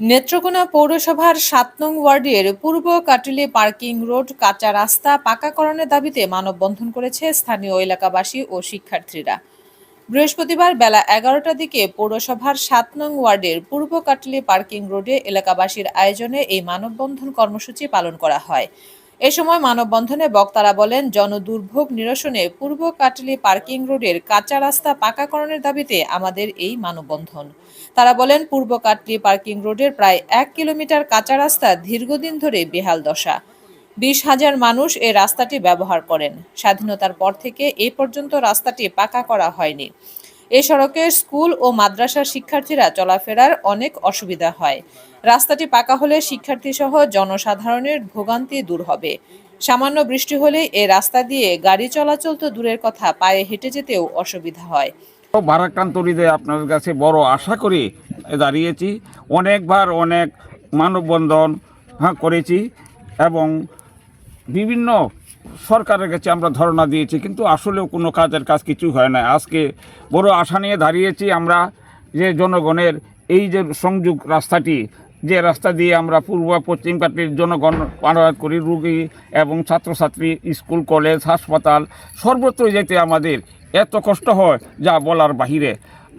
নেত্রকোনা পৌরসভার সাত নং ওয়ার্ডের পূর্ব কাটুলি পার্কিং রোড, কাঁচা রাস্তা পাকাকরণের দাবিতে মানববন্ধন করেছে স্থানীয় এলাকাবাসী ও শিক্ষার্থীরা। বৃহস্পতিবার বেলা এগারোটার দিকে পৌরসভার সাত নং ওয়ার্ডের পূর্ব কাটলি পার্কিং রোডে এলাকাবাসীর আয়োজনে এই মানববন্ধন কর্মসূচি পালন করা হয়। এ সময় মানববন্ধনে বক্তারা বলেন, জনদুর্ভোগ নিরসনে পূর্ব কাটলি পার্কিং রোডের কাঁচা রাস্তা পাকাকরণের দাবিতে আমাদের এই মানববন্ধন। তারা বলেন পূর্ব কাটলি পার্কিং রোডের প্রায় এক কিলোমিটার কাঁচা রাস্তা দীর্ঘদিন ধরে বেহাল দশা। বিশ হাজার মানুষ এই রাস্তাটি ব্যবহার করেন। স্বাধীনতার পর থেকে এ পর্যন্ত রাস্তাটি পাকা করা হয়নি। এ সড়কে স্কুল ও মাদ্রাসার শিক্ষার্থীরা চলাফেরার অনেক অসুবিধা হয়। রাস্তাটি পাকা হলে শিক্ষার্থী সহ জনসাধারণের ভোগান্তি দূর হবে। সামান্য বৃষ্টি হলে এ রাস্তা দিয়ে গাড়ি চলাচল তো দূরের কথা, পায়ে হেঁটে যেতেও অসুবিধা হয়। ভারাক্রান্ত হৃদয়ে আপনাদের কাছে বড় আশা করে দাঁড়িয়েছি। অনেকবার অনেক মানববন্ধন হ্যাঁ করেছি এবং বিভিন্ন সরকারের কাছে আমরা ধর্ণা দিয়েছি, কিন্তু আসলেও কোনো কাজের কাজ কিছু হয় না আজকে বড় আশা নিয়ে দাঁড়িয়েছি আমরা যে জনগণের এই যে সংযোগ রাস্তাটি, যে রাস্তা দিয়ে আমরা পূর্ব পশ্চিম কাটির জনগণ পারায়ণ করি, রুগী এবং ছাত্রছাত্রী, স্কুল, কলেজ, হাসপাতাল, সর্বত্র যেতে আমাদের এত কষ্ট হয় যা বলার বাহিরে।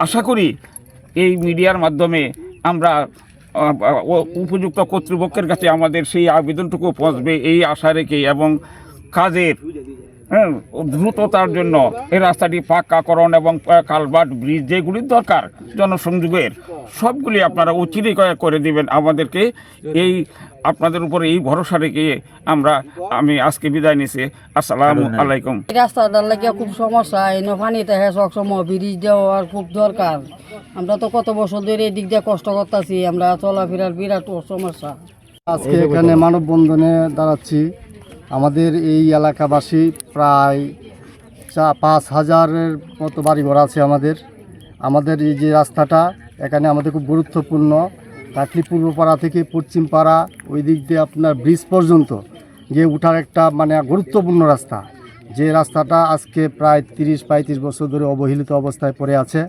আশা করি এই মিডিয়ার মাধ্যমে আমরা উপযুক্ত কর্তৃপক্ষের কাছে আমাদের সেই আবেদনটুকু পৌঁছবে এই আশা রেখে এবং কাজের হ্যাঁ, দ্রুততার জন্য এই রাস্তাটি পাক্কাকরণ এবং কালভার্ট ব্রিজ যেগুলির দরকার জনসংযোগের সবগুলি আপনারা অচিরে করে দিবেন আমাদেরকে। এই আপনাদের উপরে এই ভরসা রেখে আমরা আমি আজকে বিদায় নিছি। আসসালামু আলাইকুম। এই রাস্তাটার লাগে খুব সমস্যা? এনে পানিতে হ্যাঁ সবসময় ব্রিজ দেওয়ার খুব দরকার। আমরা তো কত বছর ধরে এই দিক দিয়ে কষ্ট করতেছি আমরা চলাফেরার বিরাট সমস্যা। আজকে এখানে মানববন্ধনে দাঁড়াচ্ছি। আমাদের এই এলাকাবাসী প্রায় চা পাঁচ হাজারের মতো বাড়িঘর আছে আমাদের। আমাদের এই যে রাস্তাটা, এখানে আমাদের খুব গুরুত্বপূর্ণ। কাটলি পূর্বপাড়া থেকে পশ্চিমপাড়া, ওই দিক দিয়ে আপনার ব্রিজ পর্যন্ত গিয়ে উঠার একটা মানে গুরুত্বপূর্ণ রাস্তা। যে রাস্তাটা আজকে প্রায় তিরিশ পঁয়ত্রিশ বছর ধরে অবহেলিত অবস্থায় পড়ে আছে।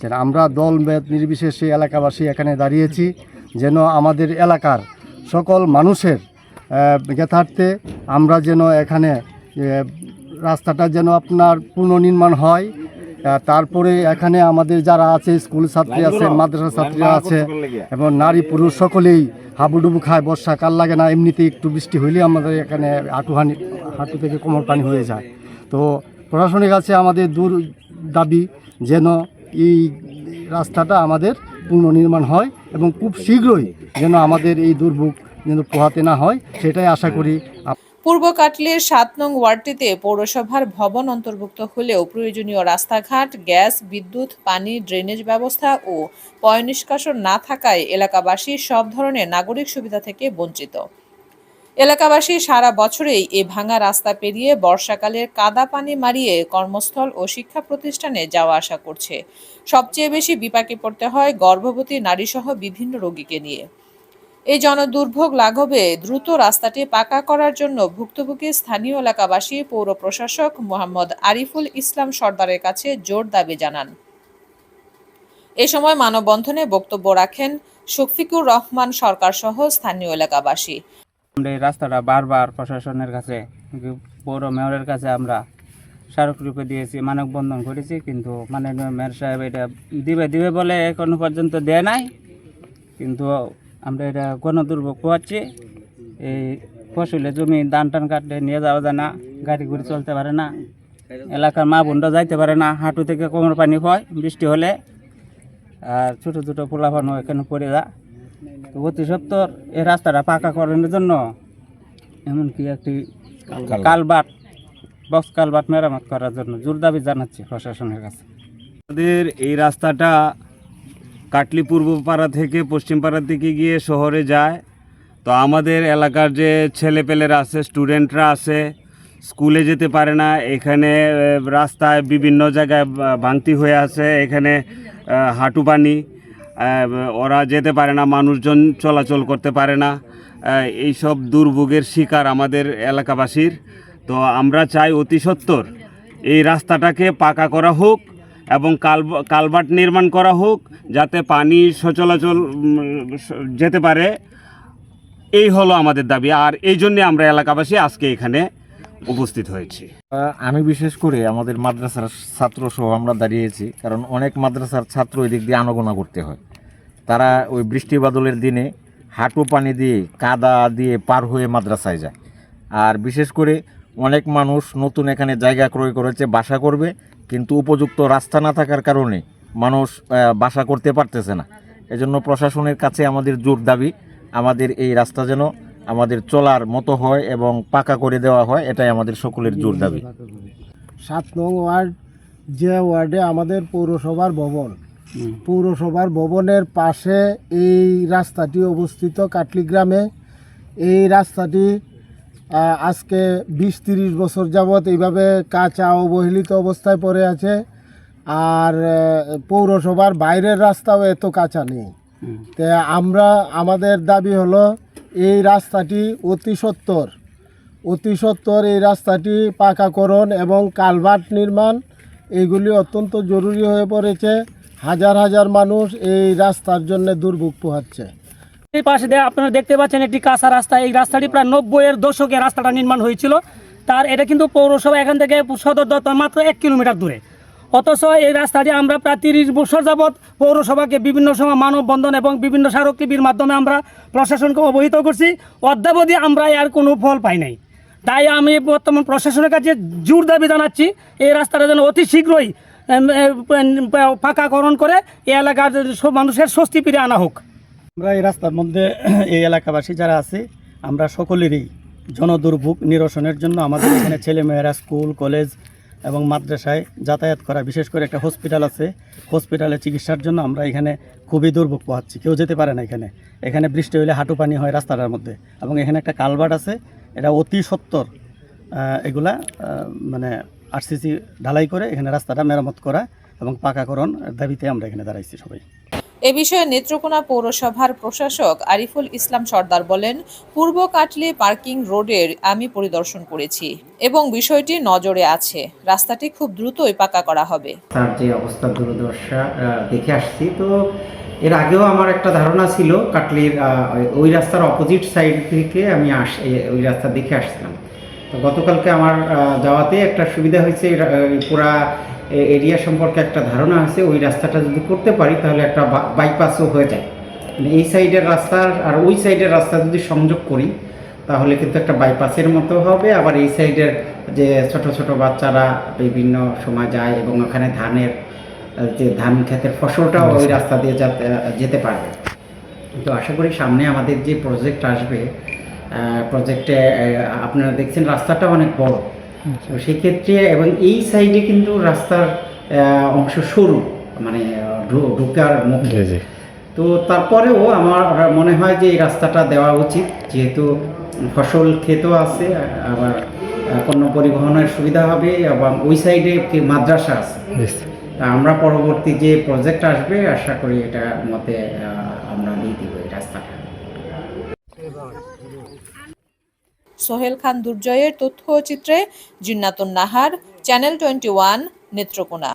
যেন আমরা দল নির্বিশেষে এলাকাবাসী এখানে দাঁড়িয়েছি, যেন আমাদের এলাকার সকল মানুষের জ্ঞাতার্থে আমরা যেন এখানে রাস্তাটা যেন আপনার পুনর্নির্মাণ হয়। তারপরে এখানে আমাদের যারা আছে স্কুল ছাত্রী আছে মাদ্রাসা ছাত্রীরা আছে এবং নারী পুরুষ সকলেই হাবুডুবু খায় বর্ষাকাল লাগে না এমনিতে একটু বৃষ্টি হইলে আমাদের এখানে হাঁটুহানি হাঁটু থেকে কোমর পানি হয়ে যায়। তো প্রশাসনের কাছে আমাদের দূর দাবি যেন এই রাস্তাটা আমাদের পুনর্নির্মাণ হয় এবং খুব শীঘ্রই যেন আমাদের এই দুর্ভোগ যেন পোহাতে না হয়, সেটাই আশা করি পূর্ব কাটলির সাত নং ওয়ার্ডটিতে পৌরসভার ভবন অন্তর্ভুক্ত হলেও প্রয়োজনীয় রাস্তাঘাট, গ্যাস, বিদ্যুৎ, পানি, ড্রেনেজ ব্যবস্থা ও পয় নিষ্কাশন না থাকায় এলাকাবাসী সব ধরনের নাগরিক সুবিধা থেকে বঞ্চিত। এলাকাবাসী সারা বছরেই এ ভাঙা রাস্তা পেরিয়ে বর্ষাকালের কাদা পানি মারিয়ে কর্মস্থল ও শিক্ষা প্রতিষ্ঠানে যাওয়া আসা করছে। সবচেয়ে বেশি বিপাকে পড়তে হয় গর্ভবতী নারীসহ বিভিন্ন রোগীকে নিয়ে। এই জনদুর্ভোগ লাঘবে দ্রুত রাস্তাটি পাকা করার জন্য ভুক্তভোগী স্থানীয় এলাকাবাসী পৌর প্রশাসক মোহাম্মদ আরিফুল ইসলাম সর্দারের কাছে জোর দাবি জানান। এ সময় মানববন্ধনে বক্তব্য রাখেন শফিকুর রহমান সরকার সহ স্থানীয় এলাকাবাসী। আমরা এই রাস্তাটা বারবার প্রশাসনের কাছে, পৌর মেয়রের কাছে আমরা স্মারকলিপি দিয়েছি, মানববন্ধন করেছি, কিন্তু মাননীয় মেয়র সাহেব এটা দিবে দিবে বলে এখনও পর্যন্ত দেয় নাই। কিন্তু আমরা এটা গণদুর্ভোগ পোয়াচ্ছি এই ফসলের জমি ধান টান কাটলে নিয়ে যাওয়া যায় না গাড়ি ঘুরে চলতে পারে না এলাকার মা বোনরা যাইতে পারে না হাঁটু থেকে কোমর পানি হয় বৃষ্টি হলে আর ছোটো ছোটো পোলাপানো এখানে পড়ে যা তো অতি সত্তর এই রাস্তাটা পাকা করানোর জন্য এমনকি একটি কালবাট বক্স কালবাট মেরামত করার জন্য জোর দাবি জানাচ্ছি প্রশাসনের কাছে। আমাদের এই রাস্তাটা কাটলি পূর্ব পাড়া থেকে পশ্চিম পাড়ার দিকে গিয়ে শহরে যায়। তো আমাদের এলাকার যে ছেলেপেলেরা আছে, স্টুডেন্টরা আছে, স্কুলে যেতে পারে না। এখানে রাস্তায় বিভিন্ন জায়গায় ভাঙতি হয়ে আছে। এখানে হাঁটু পানি ওরা যেতে পারে না, মানুষজন চলাচল করতে পারে না। এইসব দুর্ভোগের শিকার আমাদের এলাকাবাসীর। তো আমরা চাই অতি সত্বর এই রাস্তাটাকে পাকা করা হোক এবং কালভ- কালভার্ট নির্মাণ করা হোক যাতে পানি সচলাচল যেতে পারে, এই হলো আমাদের দাবি। আর এই জন্যে আমরা এলাকাবাসী আজকে এখানে উপস্থিত হয়েছি। আমি বিশেষ করে আমাদের মাদ্রাসার ছাত্র সহ আমরা দাঁড়িয়েছি, কারণ অনেক মাদ্রাসার ছাত্র ওই দিক দিয়ে আনাগোনা করতে হয়। তারা ওই বৃষ্টি বাদলের দিনে হাঁটু পানি দিয়ে কাদা দিয়ে পার হয়ে মাদ্রাসায় যায়। আর বিশেষ করে অনেক মানুষ নতুন এখানে জায়গা ক্রয় করেছে, বাসা করবে কিন্তু উপযুক্ত রাস্তা না থাকার কারণে মানুষ বাসা করতে পারতেছে না। এজন্য প্রশাসনের কাছে আমাদের জোর দাবি আমাদের এই রাস্তা যেন আমাদের চলার মতো হয় এবং পাকা করে দেওয়া হয় এটাই আমাদের সকলের জোর দাবি। সাত নং ওয়ার্ড যে ওয়ার্ডে আমাদের পৌরসভার ভবন পৌরসভার ভবনের পাশে এই রাস্তাটি অবস্থিত কাটলি গ্রামে। এই রাস্তাটি আজকে বিশ তিরিশ বছর যাবৎ এইভাবে কাঁচা অবহেলিত অবস্থায় পড়ে আছে। আর পৌরসভার বাইরের রাস্তাও এত কাঁচা নেই। তে আমরা আমাদের দাবি হলো এই রাস্তাটি অতি সত্বর অতি সত্বর এই রাস্তাটি পাকাকরণ এবং কালভার্ট নির্মাণ এইগুলি অত্যন্ত জরুরি হয়ে পড়েছে। হাজার হাজার মানুষ এই রাস্তার জন্য দুর্ভোগ পোহাচ্ছে। এই পাশে দিয়ে আপনারা দেখতে পাচ্ছেন একটি কাঁচা রাস্তা। এই রাস্তাটি প্রায় নব্বইয়ের দশকে রাস্তাটা নির্মাণ হয়েছিল। তার এটা কিন্তু পৌরসভা এখান থেকে সদর দপ্তর মাত্র এক কিলোমিটার দূরে। অথচ এই রাস্তাটি আমরা প্রায় তিরিশ বছর যাবৎ পৌরসভাকে বিভিন্ন সময় মানববন্ধন এবং বিভিন্ন স্মারকলিপির মাধ্যমে আমরা প্রশাসনকে অবহিত করছি। অদ্যাবধি আমরা এর কোনো ফল পাই নাই। তাই আমি বর্তমান প্রশাসনের কাছে জোর দাবি জানাচ্ছি, এই রাস্তাটা যেন অতি শীঘ্রই পাকাকরণ করে এই এলাকার মানুষের স্বস্তি ফিরে আনা হোক। আমরা এই রাস্তার মধ্যে এই এলাকাবাসী যারা আছে আমরা সকলেরই জনদুর্ভোগ নিরসনের জন্য আমাদের এখানে ছেলেমেয়েরা স্কুল কলেজ এবং মাদ্রাসায় যাতায়াত করা বিশেষ করে একটা হসপিটাল আছে। হসপিটালে চিকিৎসার জন্য আমরা এখানে খুবই দুর্ভোগ পোহাচ্ছি। কেউ যেতে পারে না এখানে। এখানে বৃষ্টি হলে হাঁটু পানি হয় রাস্তাটার মধ্যে। এবং এখানে একটা কালভার্ট আছে এটা অতি সত্তর এগুলা মানে আরসিসি ঢালাই করে এখানে রাস্তাটা মেরামত করা এবং পাকাকরণ দাবিতে আমরা এখানে দাঁড়াইছি সবাই। এ বিষয়ে নেত্রকোনা পৌরসভার প্রশাসক আরিফুল ইসলাম সর্দার বলেন পূর্ব কাটলি পার্কিং রোডের আমি পরিদর্শন করেছি এবং বিষয়টি নজরে আছে। রাস্তাটি খুব দ্রুতই পাকা করা হবে। তার যে অবস্থা দুর্দশা আহ, দেখে আসছি। তো এর আগেও আমার একটা ধারণা ছিল কাটলির ওই- রাস্তার অপোজিট সাইড থেকে আমি আস ওই রাস্তা দেখে আসছিলাম। তো গতকালকে আমার যাওয়াতে একটা সুবিধা হয়েছে পুরা এরিয়া সম্পর্কে একটা ধারণা আছে ওই রাস্তাটা যদি করতে পারি তাহলে একটা বাইপাসও হয়ে যায়। মানে এই সাইডের রাস্তার আর ওই সাইডের রাস্তা যদি সংযোগ করি তাহলে কিন্তু একটা বাইপাসের মতো হবে। আবার এই সাইডের যে ছোট ছোট বাচ্চারা বিভিন্ন সময় যায় এবং ওখানে ধানের যে ধান ক্ষেতের ফসলটাও ওই রাস্তা দিয়ে যাতে যেতে পারবে। তো আশা করি সামনে আমাদের যে প্রজেক্ট আসবে প্রজেক্টে আপনারা দেখছেন রাস্তাটা অনেক বড়। তো সেক্ষেত্রে এবং এই সাইডে কিন্তু রাস্তার অংশ সরু মানে ঢুকার মুখে। তো তারপরেও আমার মনে হয় যে এই রাস্তাটা দেওয়া উচিত যেহেতু ফসল ক্ষেতও আছে আবার পণ্য পরিবহনের সুবিধা হবে এবং ওই সাইডে মাদ্রাসা আছে। আমরা পরবর্তী যে প্রজেক্ট আসবে আশা করি এটা মতে আমরা দিয়ে দিব এই রাস্তাটা। সোহেল খান দুর্জয়ের তথ্যচিত্রে Jinnatun Nahar channel twenty one Netrokona.